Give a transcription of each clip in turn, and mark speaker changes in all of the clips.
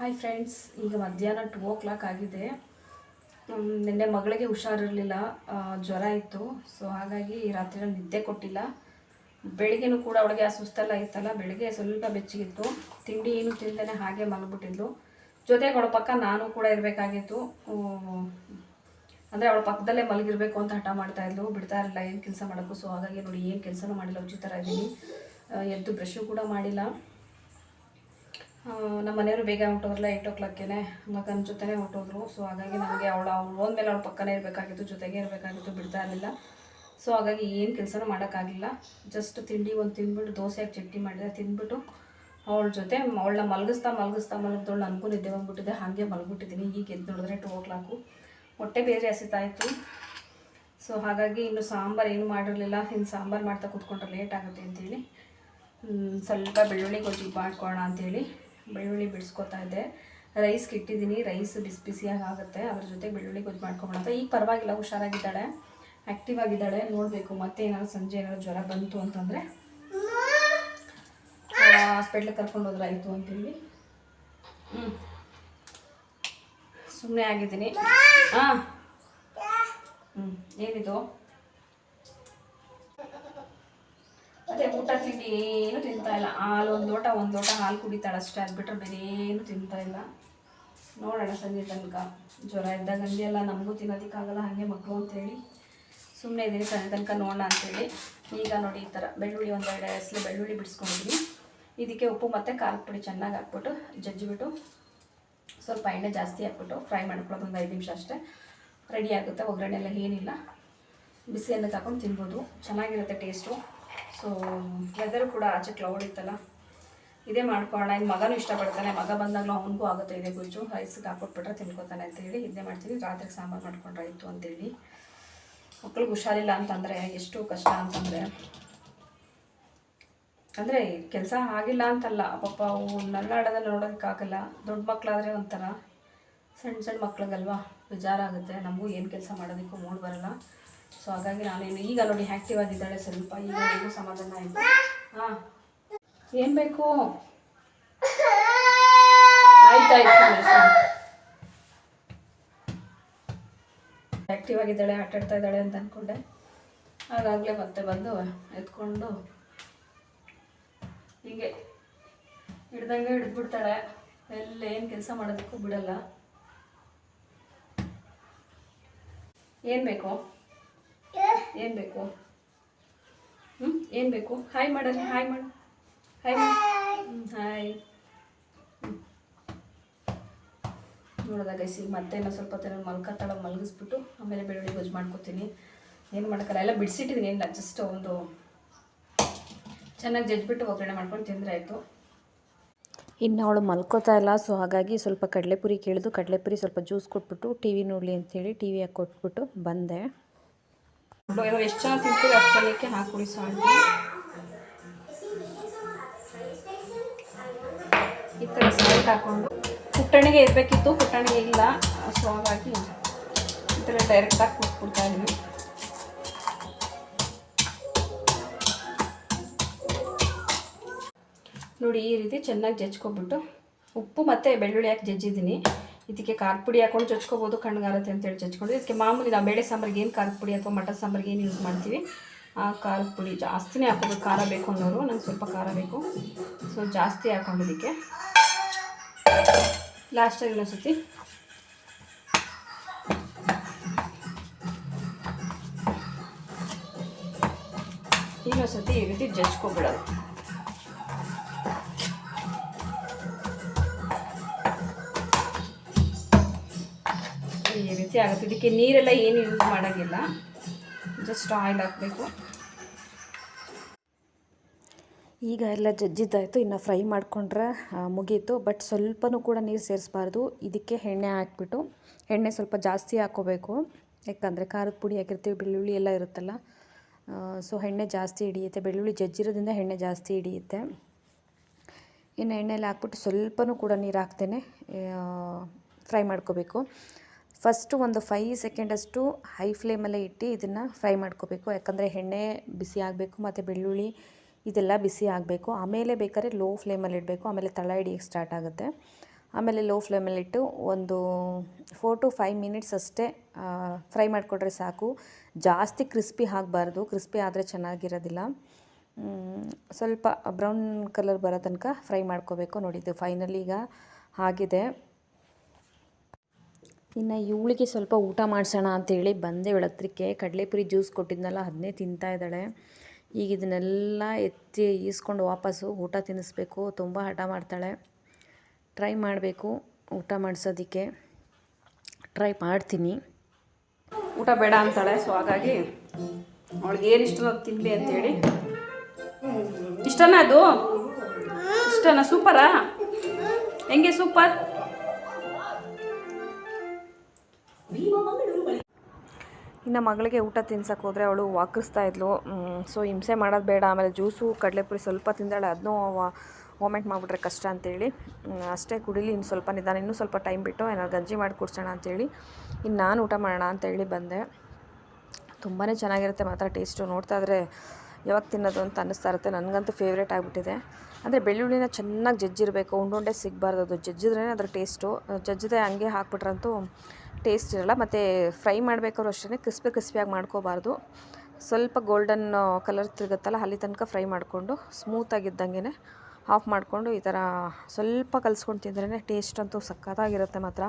Speaker 1: Hi friends ಈಗ ಮಧ್ಯಾಹ್ನ two ಓ clock ಆಗಿದೆ ನಿನ್ನೆ ಮಗಳಿಗೆ ಹುಷಾರಿರಲಿಲ್ಲ ಜ್ವರ ಇತ್ತು. ಸೊ ಹಾಗಾಗಿ ರಾತ್ರಿ ನಿದ್ದೆ ಕೊಟ್ಟಿಲ್ಲ. ಬೆಳಿಗ್ಗೆನೂ ಕೂಡ ಅವಳಿಗೆ ಆ ಸುಸ್ತೆಲ್ಲ ಇತ್ತಲ್ಲ, ಬೆಳಿಗ್ಗೆ ಸ್ವಲ್ಪ ಬೆಚ್ಚಗಿತ್ತು. ತಿಂಡಿ ಏನು ತಿಂದೇನೆ ಹಾಗೆ ಮಲಗಿಬಿಟ್ಟಿದ್ಲು ಜೊತೆಗೆ ಅವಳ ಪಕ್ಕ ನಾನು ಕೂಡ ಇರಬೇಕಾಗಿತ್ತು. ಅಂದರೆ ಅವಳ ಪಕ್ಕದಲ್ಲೇ ಮಲಗಿರಬೇಕು ಅಂತ ಹಠ ಮಾಡ್ತಾ ಇದ್ಲು. ಬಿಡ್ತಾ ಇರಲಿಲ್ಲ ಏನು ಕೆಲಸ ಮಾಡೋಕ್ಕೂ. ಸೊ ಹಾಗಾಗಿ ನೋಡಿ ಏನು ಕೆಲಸನೂ ಮಾಡಿಲ್ಲ. ಉಚಿತರ ಥರ ಇದ್ದೀನಿ. ಎದ್ದು ಬ್ರಷು ಕೂಡ ಮಾಡಿಲ್ಲ. ನಮ್ಮ ಮನೆಯವರು ಬೇಗ ಹೊಂಟೋದ್ರಲ್ಲ ಏಯ್ಟ್ ಓ ಕ್ಲಾಕ್ಗೆ ಮಗನ ಜೊತೆನೇ ಹೊಂಟೋದ್ರು ಸೊ ಹಾಗಾಗಿ ನನಗೆ ಅವಳು, ಅವ್ಳು ಹೋದ್ಮೇಲೆ ಅವಳ ಪಕ್ಕನೇ ಇರಬೇಕಾಗಿತ್ತು, ಜೊತೆಗೆ ಇರಬೇಕಾಗಿತ್ತು, ಬಿಡ್ತಾ ಇರಲಿಲ್ಲ. ಸೊ ಹಾಗಾಗಿ ಏನು ಕೆಲಸನೂ ಮಾಡೋಕ್ಕಾಗಿಲ್ಲ ಜಸ್ಟ್ ತಿಂಡಿ ಒಂದು ತಿಂದ್ಬಿಟ್ಟು ದೋಸೆಯಾಗಿ ಚಟ್ನಿ ಮಾಡಿದೆ. ತಿಂದ್ಬಿಟ್ಟು ಅವಳ ಜೊತೆ ಅವಳನ್ನ ಮಲಗಿಸ್ತಾ ಮಲಗಿಸ್ತಾ ಮಲಗಿದ್ದವಳು ಅನ್ಕೊಂಡಿದ್ದೆ ನಿದ್ದೆ ಬಂದ್ಬಿಟ್ಟಿದೆ. ಹಾಗೆ ಮಲಗಿಬಿಟ್ಟಿದ್ದೀನಿ ಈಗ ಎದ್ದು ನೋಡಿದ್ರೆ ಟೂ ಓ ಕ್ಲಾಕು ಹೊಟ್ಟೆ ಬೇರೆ ಹಸಿತಾಯಿತು ಸೊ ಹಾಗಾಗಿ ಇನ್ನು ಸಾಂಬಾರು ಏನು ಮಾಡಿರಲಿಲ್ಲ. ಇನ್ನು ಸಾಂಬಾರು ಮಾಡ್ತಾ ಕೂತ್ಕೊಂಡ್ರೆ ಲೇಟ್ ಆಗುತ್ತೆ ಅಂತೇಳಿ. ಸ್ವಲ್ಪ ಬೆಳ್ಳುಳ್ಳಿ ಗೊಜ್ಜು ಮಾಡ್ಕೊಳ್ಳೋಣ ಅಂತೇಳಿ. ಬೆಳ್ಳುಳ್ಳಿ ಬಿಡಿಸ್ಕೊತಾ ಇದ್ದೆ. ರೈಸ್ಗೆ ಇಟ್ಟಿದ್ದೀನಿ ರೈಸ್ ಬಿಸಿ ಬಿಸಿಯಾಗಿ ಆಗುತ್ತೆ. ಅದ್ರ ಜೊತೆ ಬೆಳ್ಳುಳ್ಳಿ ಗೊಜ್ಜು ಮಾಡ್ಕೊಳ್ಳೋಣ ಅಂತ ಈಗ ಪರವಾಗಿಲ್ಲ, ಹುಷಾರಾಗಿದ್ದಾಳೆ. ಆ್ಯಕ್ಟಿವ್ ಆಗಿದ್ದಾಳೆ. ನೋಡಬೇಕು ಮತ್ತೆ ಏನಾದ್ರು ಸಂಜೆ ಏನಾದ್ರು ಜ್ವರ ಬಂತು ಅಂತಂದರೆ. ಹಾಸ್ಪಿಟ್ಲಿಗೆ ಕರ್ಕೊಂಡು ಹೋದ್ರೆ ಆಯಿತು ಅಂತೇಳಿ ಹ್ಞೂ ಸುಮ್ಮನೆ ಆಗಿದ್ದೀನಿ. ಹಾಂ. ಹ್ಞೂ ಏನಿದು? ಅದೇ ಊಟ ತಿಂಡಿ ಏನು ತಿಂತಾ ಇಲ್ಲ. ಹಾಲು ಒಂದು ಲೋಟ ಒಂದು ಲೋಟ ಹಾಲು ಕುಡಿತಾಳೆ ಅಷ್ಟೇ. ಅದು ಬಿಟ್ಟರೆ ಬೇರೆ ಏನು ತಿಂತಾ ಇಲ್ಲ. ನೋಡೋಣ ಸಂಜೆ ತನಕ. ಜ್ವರ ಇದ್ದಾಗ ಹಂಗೆ ಎಲ್ಲ ನಮಗೂ ತಿನ್ನೋದಕ್ಕಾಗಲ್ಲ ಹಾಗೆ ಮಕ್ಕಳು ಅಂತೇಳಿ. ಸುಮ್ಮನೆ ಇದ್ದೀನಿ, ಸಂಜೆ ತನಕ ನೋಡೋಣ ಅಂತೇಳಿ. ಈಗ ನೋಡಿ ಈ ಥರ ಬೆಳ್ಳುಳ್ಳಿ ಒಂದೆರಡು ಎಸಲು ಬೆಳ್ಳುಳ್ಳಿ ಬಿಡಿಸ್ಕೊಂಡಿದ್ವಿ ಇದಕ್ಕೆ ಉಪ್ಪು ಮತ್ತು ಖಾರದ ಪುಡಿ ಚೆನ್ನಾಗಿ ಹಾಕ್ಬಿಟ್ಟು ಜಜ್ಜಿಬಿಟ್ಟು ಸ್ವಲ್ಪ ಎಣ್ಣೆ ಜಾಸ್ತಿ ಹಾಕ್ಬಿಟ್ಟು ಫ್ರೈ ಮಾಡ್ಕೊಳ್ಳೋದು ಒಂದು ಐದು ನಿಮಿಷ ಅಷ್ಟೇ. ರೆಡಿ ಆಗುತ್ತೆ ಒಗ್ಗರಣೆ ಎಲ್ಲ ಏನಿಲ್ಲ. ಬಿಸಿ ಅನ್ನಕ್ಕೆ ಹಾಕೊಂಡು ತಿನ್ಬೋದು. ಚೆನ್ನಾಗಿರುತ್ತೆ ಟೇಸ್ಟು. ಸೊ ವೆದರು ಕೂಡ ಆಚೆ ಕ್ಲೌಡ್ ಇತ್ತಲ್ಲ? ಇದೇ ಮಾಡ್ಕೊಳ್ಳೋಣ. ಇನ್ನು ಮಗನೂ ಇಷ್ಟಪಡ್ತಾನೆ. ಮಗ ಬಂದಾಗಲೂ ಅವನಿಗೂ ಆಗುತ್ತೆ ಇದೇ ಗೊಜ್ಜು. ರೈಸ್ಗೆ ಹಾಕ್ಕೊಟ್ಬಿಟ್ರೆ ತಿನ್ಕೋತಾನೆ ಅಂತೇಳಿ ಇದೇ ಮಾಡ್ತೀನಿ. ರಾತ್ರಿಗೆ ಸಾಂಬಾರು ಮಾಡ್ಕೊಂಡ್ರೆ ಆಯಿತು ಅಂತೇಳಿ. ಮಕ್ಳಿಗೆ ಹುಷಾರಿಲ್ಲ ಅಂತಂದರೆ, ಎಷ್ಟು ಕಷ್ಟ ಅಂತಂದರೆ. ಅಂದರೆ ಕೆಲಸ ಆಗಿಲ್ಲ ಅಂತಲ್ಲ. ಪಾಪ ಅವು ನಲ್ಲಾಡೋದಲ್ಲಿ ನೋಡೋದಕ್ಕಾಗಲ್ಲ ದೊಡ್ಡ ಮಕ್ಕಳಾದರೆ ಒಂಥರ ಸಣ್ಣ ಸಣ್ಣ ಮಕ್ಳಿಗಲ್ವಾ? ಬೇಜಾರಾಗುತ್ತೆ. ನಮಗೂ ಏನು ಕೆಲಸ ಮಾಡೋದಕ್ಕೂ ಮೂಡ್ ಬರಲ್ಲ. ಸೊ ಹಾಗಾಗಿ ನಾನೇನು ಈಗ ನೋಡಿ ಆ್ಯಕ್ಟಿವ್ ಆಗಿದ್ದಾಳೆ ಸ್ವಲ್ಪ. ಈಗ ಸಮಾಧಾನ ಆಯಿತು. ಹಾಂ. ಏನು ಬೇಕು? ಆಯ್ತಾಯ್ತು ಆ್ಯಕ್ಟಿವ್ ಆಗಿದ್ದಾಳೆ ಆಟ ಆಡ್ತಾ ಇದ್ದಾಳೆ ಅಂತ ಅಂದ್ಕೊಂಡೆ ಹಾಗಾಗಲೇ ಮತ್ತೆ ಬಂದು ಎತ್ಕೊಂಡು ಹೀಗೆ ಹಿಡ್ದಂಗೆ ಹಿಡಿದ್ಬಿಡ್ತಾಳೆ. ಎಲ್ಲ ಏನು ಕೆಲಸ ಮಾಡೋದಕ್ಕೂ ಬಿಡಲ್ಲ. ಏನು ಬೇಕು? ಏನು ಬೇಕು? ಹ್ಞೂ ಏನು ಬೇಕು? ಹಾಯ್ ಮಾಡಲ್ಲ ಹಾಯ್ ಮಾಡು ಹಾಯ್ ಹಾಯ್ ನೋಡಿದಾಗ ಈಗ ಮತ್ತೆ ಇನ್ನೊಂದು ಸ್ವಲ್ಪ ಹೊತ್ತು ಮಲ್ಕತ್ತಾಳ ಮಲಗಿಸ್ಬಿಟ್ಟು ಆಮೇಲೆ ಬೆಳ್ಳುಳ್ಳಿ ಗೊಜ್ಜು ಮಾಡ್ಕೊತೀನಿ. ಏನು ಮಾಡೋಕ್ಕಲ್ಲ ಎಲ್ಲ ಬಿಡಿಸಿಟ್ಟಿದ್ದೀನಿ ಏನಿಲ್ಲ ಜಸ್ಟ್ ಒಂದು ಚೆನ್ನಾಗಿ ಜಜ್ಬಿಟ್ಟು ಒಗ್ಗರಣೆ ಮಾಡ್ಕೊಂಡು ತಿಂದರೆ ಆಯಿತು.
Speaker 2: ಇನ್ನು ಅವಳು ಮಲ್ಕೋತಾ ಇಲ್ಲ ಸೊ ಹಾಗಾಗಿ ಸ್ವಲ್ಪ ಕಡಲೆಪುರಿ ಕೇಳಿದು ಕಡಲೆಪುರಿ ಸ್ವಲ್ಪ ಜ್ಯೂಸ್ ಕೊಟ್ಬಿಟ್ಟು ಟಿ ವಿ ನೋಡಲಿ ಅಂಥೇಳಿ ಟಿ ವಿಯಾಗಿ ಕೊಟ್ಬಿಟ್ಟು ಬಂದೆ.
Speaker 1: ಎಷ್ಟು ಚೆನ್ನಾಗಿ ತಿಂತೀವಿ ಅಷ್ಟು ಜನಕ್ಕೆ ಹಾಕಿ ಸಾಲ್ಟ್ ಈ ಥರ ಸಾಲ್ಟ್ ಹಾಕ್ಕೊಂಡು ಪುಟ್ಟಣಿಗೆ ಇರಬೇಕಿತ್ತು ಪುಟ್ಟಣಿಗೆ ಇಲ್ಲ ಸೊ ಹಾಗಾಗಿ ಈ ಥರ ಡೈರೆಕ್ಟಾಗಿ ಕೊಟ್ಬಿಡ್ತಾ ಇದ್ವಿ ನೋಡಿ ಈ ರೀತಿ ಚೆನ್ನಾಗಿ ಜಜ್ಕೊಬಿಟ್ಟು ಉಪ್ಪು ಮತ್ತು ಬೆಳ್ಳುಳ್ಳಿ ಹಾಕಿ ಜಜ್ಜಿದ್ದೀನಿ ಇದಕ್ಕೆ ಖಾರದ ಪುಡಿ ಹಾಕೊಂಡು ಜಜ್ಕೋಬೋದು ಕಣ್ಗಾರತ್ತೆ ಅಂತೇಳಿ ಚಚ್ಕೊಂಡು. ಇದಕ್ಕೆ ಮಾಮೂಲಿ ನಾವು ಬೇಳೆ ಸಾಂಬಾರಿಗೆ ಏನು ಖಾರದ ಪುಡಿ ಅಥವಾ ಮಟನ್ ಸಾಂಬಾರಿಗೆ ಏನು ಯೂಸ್ ಮಾಡ್ತೀವಿ? ಆ ಖಾರದ ಪುಡಿ ಜಾಸ್ತಿನೇ ಹಾಕೋಬೇಕು ಖಾರ ಬೇಕು ಅನ್ನೋರು, ನಂಗೆ ಸ್ವಲ್ಪ ಖಾರ ಬೇಕು. ಸೊ ಜಾಸ್ತಿ ಹಾಕೊಂಡಿದ್ದಕ್ಕೆ ಲಾಸ್ಟಾಗಿ ಇನ್ನೊಂದ್ಸತಿ ಇನ್ನೊಂದ್ಸತಿ ಈ ರೀತಿ ಜಜ್ಕೊಬಿಡೋದು. ರೀತಿ ಆಗುತ್ತೆ. ಇದಕ್ಕೆ ನೀರೆಲ್ಲ ಏನು ಯೂಸ್ ಮಾಡೋಂಗಿಲ್ಲ. ಜಸ್ಟ್ ಆಯಿಲ್ ಹಾಕಬೇಕು.
Speaker 2: ಈಗ ಎಲ್ಲ ಜಜ್ಜಿದ್ದಾಯಿತು, ಇನ್ನು ಫ್ರೈ ಮಾಡಿಕೊಂಡ್ರೆ ಮುಗೀತು. ಬಟ್ ಸ್ವಲ್ಪನೂ ಕೂಡ ನೀರು ಸೇರಿಸ್ಬಾರ್ದು. ಇದಕ್ಕೆ ಎಣ್ಣೆ ಹಾಕ್ಬಿಟ್ಟು, ಎಣ್ಣೆ ಸ್ವಲ್ಪ ಜಾಸ್ತಿ ಹಾಕ್ಕೋಬೇಕು ಯಾಕಂದರೆ ಖಾರದ ಪುಡಿ ಹಾಕಿರ್ತೀವಿ, ಬೆಳ್ಳುಳ್ಳಿ ಎಲ್ಲ ಇರುತ್ತಲ್ಲ ಸೊ ಎಣ್ಣೆ ಜಾಸ್ತಿ ಹಿಡಿಯುತ್ತೆ. ಬೆಳ್ಳುಳ್ಳಿ ಜಜ್ಜಿರೋದ್ರಿಂದ ಎಣ್ಣೆ ಜಾಸ್ತಿ ಹಿಡಿಯುತ್ತೆ. ಇನ್ನು ಎಣ್ಣೆಲಿ ಹಾಕ್ಬಿಟ್ಟು ಸ್ವಲ್ಪನೂ ಕೂಡ ನೀರು ಹಾಕ್ತೇನೆ ಫ್ರೈ ಮಾಡ್ಕೋಬೇಕು. ಫಸ್ಟು ಒಂದು ಫೈ ಸೆಕೆಂಡಷ್ಟು ಹೈ ಫ್ಲೇಮಲ್ಲೇ ಇಟ್ಟು ಇದನ್ನು ಫ್ರೈ ಮಾಡ್ಕೋಬೇಕು. ಯಾಕಂದರೆ ಎಣ್ಣೆ ಬಿಸಿ ಆಗಬೇಕು ಮತ್ತು ಬೆಳ್ಳುಳ್ಳಿ ಇದೆಲ್ಲ ಬಿಸಿ ಆಗಬೇಕು. ಆಮೇಲೆ ಬೇಕಾದ್ರೆ ಲೋ ಫ್ಲೇಮಲ್ಲಿ ಇಡಬೇಕು. ಆಮೇಲೆ ತಳ ಹಿಡಿಯೋಕ್ಕೆ ಸ್ಟಾರ್ಟ್ ಆಗುತ್ತೆ. ಆಮೇಲೆ ಲೋ ಫ್ಲೇಮಲ್ಲಿಟ್ಟು ಒಂದು ಫೋರ್ ಟು ಫೈವ್ ಮಿನಿಟ್ಸ್ ಅಷ್ಟೇ ಫ್ರೈ ಮಾಡಿಕೊಟ್ರೆ ಸಾಕು. ಜಾಸ್ತಿ ಕ್ರಿಸ್ಪಿ ಆಗಬಾರ್ದು. ಕ್ರಿಸ್ಪಿ ಆದರೆ ಚೆನ್ನಾಗಿರೋದಿಲ್ಲ. ಸ್ವಲ್ಪ ಬ್ರೌನ್ ಕಲರ್ ಬರೋ ತನಕ ಫ್ರೈ ಮಾಡ್ಕೋಬೇಕು. ನೋಡಿ, ಇದು ಫೈನಲಿ ಈಗ ಆಗಿದೆ. ಇನ್ನು ಇವಳಿಗೆ ಸ್ವಲ್ಪ ಊಟ ಮಾಡಿಸೋಣ ಅಂತೇಳಿ ಬಂದೆ ಇವಳ ಹತ್ರಕ್ಕೆ. ಕಡಲೆಪುರಿ ಜ್ಯೂಸ್ ಕೊಟ್ಟಿದ್ನಲ್ಲ ಅದನ್ನೇ ತಿಂತಾ ಇದ್ದಾಳೆ. ಈಗ ಇದನ್ನೆಲ್ಲ ಎತ್ತಿ ಈಸ್ಕೊಂಡು ವಾಪಸ್ಸು ಊಟ ತಿನ್ನಿಸ್ಬೇಕು. ತುಂಬ ಹಠ ಮಾಡ್ತಾಳೆ. ಟ್ರೈ ಮಾಡಬೇಕು ಊಟ ಮಾಡಿಸೋದಕ್ಕೆ. ಟ್ರೈ ಮಾಡ್ತೀನಿ.
Speaker 1: ಊಟ ಬೇಡ ಅಂತಾಳೆ, ಸೊ ಹಾಗಾಗಿ ಅವಳಿಗೆ ಏನು ಇಷ್ಟ ತಿನ್ನಲಿ ಅಂತೇಳಿ. ಇಷ್ಟನಾ ಅದು? ಇಷ್ಟನಾ? ಸೂಪರಾ? ಹೆಂಗೆ ಸೂಪರ್?
Speaker 2: ಇನ್ನು ಮಗಳಿಗೆ ಊಟ ತಿನ್ಸಕ್ಕೆ ಹೋದರೆ ಅವಳು ವಾಕರಿಸ್ತಾ ಇದ್ಲು. ಸೊ ಹಿಂಸೆ ಮಾಡೋದು ಬೇಡ. ಆಮೇಲೆ ಜ್ಯೂಸು ಕಡಲೆಪುರಿ ಸ್ವಲ್ಪ ತಿಂದಾಳೆ. ಅದನ್ನೂ ವಾಮೆಂಟ್ ಮಾಡಿಬಿಟ್ರೆ ಕಷ್ಟ ಅಂತೇಳಿ. ಅಷ್ಟೇ ಕುಡಿಲಿ, ಇನ್ನು ಸ್ವಲ್ಪ ನಿಧಾನ, ಇನ್ನೂ ಸ್ವಲ್ಪ ಟೈಮ್ ಬಿಟ್ಟು ಏನಾದ್ರು ಗಂಜಿ ಮಾಡಿ ಕುಡ್ಸೋಣ ಅಂತೇಳಿ ಇನ್ನು ನಾನು ಊಟ ಮಾಡೋಣ ಅಂತೇಳಿ ಬಂದೆ. ತುಂಬಾ ಚೆನ್ನಾಗಿರುತ್ತೆ ಮಾತ್ರ ಟೇಸ್ಟು ನೋಡ್ತಾ ಇದ್ರೆ ಯಾವಾಗ ತಿನ್ನೋದು ಅಂತ ಅನ್ನಿಸ್ತಾ ಇರುತ್ತೆ. ನನಗಂತೂ ಫೇವ್ರೇಟ್ ಆಗಿಬಿಟ್ಟಿದೆ. ಅಂದರೆ ಬೆಳ್ಳುಳ್ಳಿನ ಚೆನ್ನಾಗಿ ಜಜ್ಜಿರಬೇಕು. ಉಂಡುಂಡೆ ಸಿಗಬಾರ್ದು ಅದು. ಜಜ್ಜಿದ್ರೇ ಅದರ ಟೇಸ್ಟು ಜಜ್ಜದೆ ಹಂಗೆ ಹಾಕ್ಬಿಟ್ರಂತೂ ಟೇಸ್ಟ್ ಇರಲ್ಲ, ಮತ್ತು ಫ್ರೈ ಮಾಡಬೇಕಾದ್ರೂ ಅಷ್ಟೇ ಕ್ರಿಸ್ಪಿ ಕ್ರಿಸ್ಪಿಯಾಗಿ ಮಾಡ್ಕೋಬಾರ್ದು. ಸ್ವಲ್ಪ ಗೋಲ್ಡನ್ ಕಲರ್ ತಿರುಗುತ್ತಲ್ಲ, ಅಲ್ಲಿ ತನಕ ಫ್ರೈ ಮಾಡಿಕೊಂಡು ಸ್ಮೂತಾಗಿದ್ದಂಗೆ ಆಫ್ ಮಾಡಿಕೊಂಡು ಈ ಥರ ಸ್ವಲ್ಪ ಕಲಿಸ್ಕೊಂಡು ತಿಂದ್ರೇ ಟೇಸ್ಟ್ ಅಂತೂ ಸಖತ್ತಾಗಿರುತ್ತೆ ಮಾತ್ರ.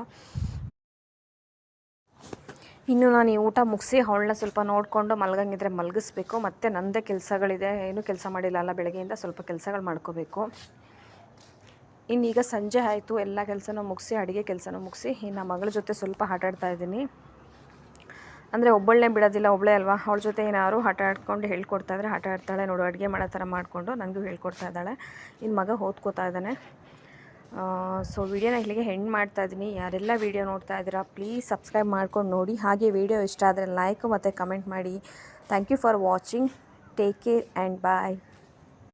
Speaker 2: ಇನ್ನು ನಾನು ಈ ಊಟ ಮುಗಿಸಿ ಅವಳನ್ನ ಸ್ವಲ್ಪ ನೋಡಿಕೊಂಡು ಮಲಗಂಗಿದ್ರೆ ಮಲಗಿಸ್ಬೇಕು. ಮತ್ತು ನನ್ನದೇ ಕೆಲಸಗಳಿದೆ. ಏನೂ ಕೆಲಸ ಮಾಡಿಲ್ಲ ಅಲ್ಲ, ಬೆಳಗ್ಗೆಯಿಂದ ಸ್ವಲ್ಪ ಕೆಲಸಗಳು ಮಾಡ್ಕೋಬೇಕು. ಇನ್ನೀಗ ಸಂಜೆ ಆಯಿತು, ಎಲ್ಲ ಕೆಲಸನೂ ಮುಗಿಸಿ, ಅಡುಗೆ ಕೆಲಸನೂ ಮುಗಿಸಿ, ಇನ್ನು ಮಗಳ ಜೊತೆ ಸ್ವಲ್ಪ ಆಟ ಆಡ್ತಾ ಇದ್ದೀನಿ. ಅಂದರೆ ಒಬ್ಬಳನ್ನೇ ಬಿಡೋದಿಲ್ಲ ಒಬ್ಬಳೇ ಅಲ್ವಾ? ಅವಳ ಜೊತೆ ಏನಾದ್ರು ಆಟ ಆಡ್ಕೊಂಡು ಹೇಳ್ಕೊಡ್ತಾ ಇದ್ರೆ ಆಟ ಆಡ್ತಾಳೆ ನೋಡು, ಅಡುಗೆ ಮಾಡೋ ಥರ ಮಾಡಿಕೊಂಡು ನನಗೂ ಹೇಳ್ಕೊಡ್ತಾ ಇದ್ದಾಳೆ. ಇನ್ನು ಮಗ ಓದ್ಕೋತಾ ಇದ್ದಾನೆ. ಸೊ ವಿಡಿಯೋನ ಇಲ್ಲಿಗೆ ಹೆಣ್ ಮಾಡ್ತಾ ಇದ್ದೀನಿ. ಯಾರೆಲ್ಲ ವಿಡಿಯೋ ನೋಡ್ತಾ ಇದ್ದೀರಾ ಪ್ಲೀಸ್ ಸಬ್ಸ್ಕ್ರೈಬ್ ಮಾಡ್ಕೊಂಡು ನೋಡಿ. ಹಾಗೆ ವಿಡಿಯೋ ಇಷ್ಟ ಆದರೆ ಲೈಕ್ ಮತ್ತು ಕಮೆಂಟ್ ಮಾಡಿ. Thank you for watching take care and bye